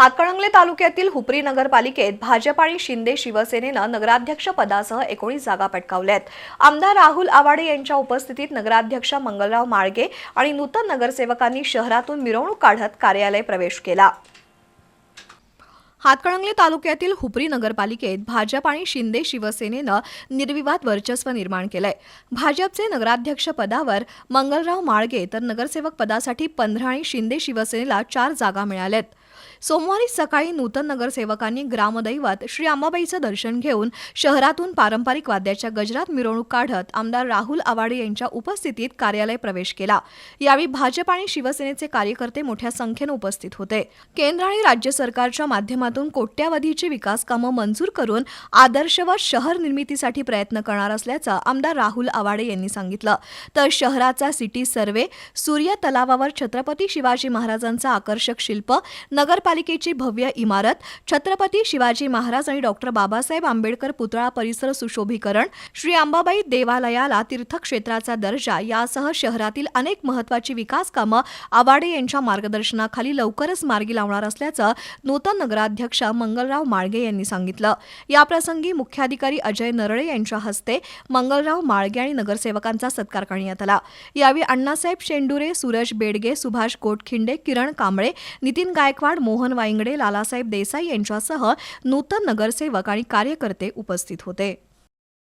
हातकणंगले तालुक्यातील हुपरी नगरपालिकेत भाजप आणि शिंदे शिवसेनेनं नगराध्यक्ष पदासह एकोणीस जागा पटकावल्यात. आमदार राहुल आवाडे यांच्या उपस्थितीत नगराध्यक्ष मंगलराव माळगे आणि नूतन नगरसेवकांनी शहरातून मिरवणूक काढत कार्यालय प्रवेश केला. हातकणंगले तालुक्यातील हुपरी नगरपालिकेत भाजप आणि शिंदे शिवसेनेनं निर्विवाद वर्चस्व निर्माण केलंय. भाजपचे नगराध्यक्ष पदावर मंगलराव माळगे तर नगरसेवक पदासाठी पंधरा आणि शिंदे शिवसेनेला चार जागा मिळाल्यात. सोमवारी सकाळी नूतन नगरसेवकांनी ग्रामदैवत श्री अंबाबाईचं दर्शन घेऊन शहरातून पारंपरिक वाद्याच्या गजरात मिरवणूक काढत आमदार राहुल आवाडे यांच्या उपस्थितीत कार्यालय प्रवेश केला. यावेळी भाजप आणि शिवसेनेचे कार्यकर्ते मोठ्या संख्येनं उपस्थित होते. केंद्र आणि राज्य सरकारच्या माध्यमातून कोट्यावधीची विकास कामं मंजूर करून आदर्शवत शहर निर्मितीसाठी प्रयत्न करणार असल्याचं आमदार राहुल आवाडे यांनी सांगितलं. तर शहराचा सिटी सर्वे सूर्य तलावावर छत्रपती शिवाजी महाराजांचं आकर्षक शिल्प नगरपालिकेची भव्य इमारत छत्रपती शिवाजी महाराज आणि डॉक्टर बाबासाहेब आंबेडकर पुतळा परिसर सुशोभीकरण श्री अंबाबाई देवालयाला तीर्थक्षेत्राचा दर्जा यासह शहरातील अनेक महत्वाची विकास कामं आवाडे यांच्या मार्गदर्शनाखाली लवकरच मार्गी लावणार असल्याचं नूतन नगराध्यक्ष मंगलराव माळगे यांनी सांगितलं. याप्रसंगी मुख्याधिकारी अजय नरळे यांच्या हस्ते मंगलराव माळगे आणि नगरसेवकांचा सत्कार करण्यात आला. यावेळी अण्णासाहेब शेंडुरे सूरज बेडगे सुभाष गोटखिंडे किरण कांबळे नितीन गायकवाड गायकवाड मोहन वाईंगडे लालासाहेब देसाई यांच्यासह नूतन नगरसेवक आणि कार्यकर्ते उपस्थित होते.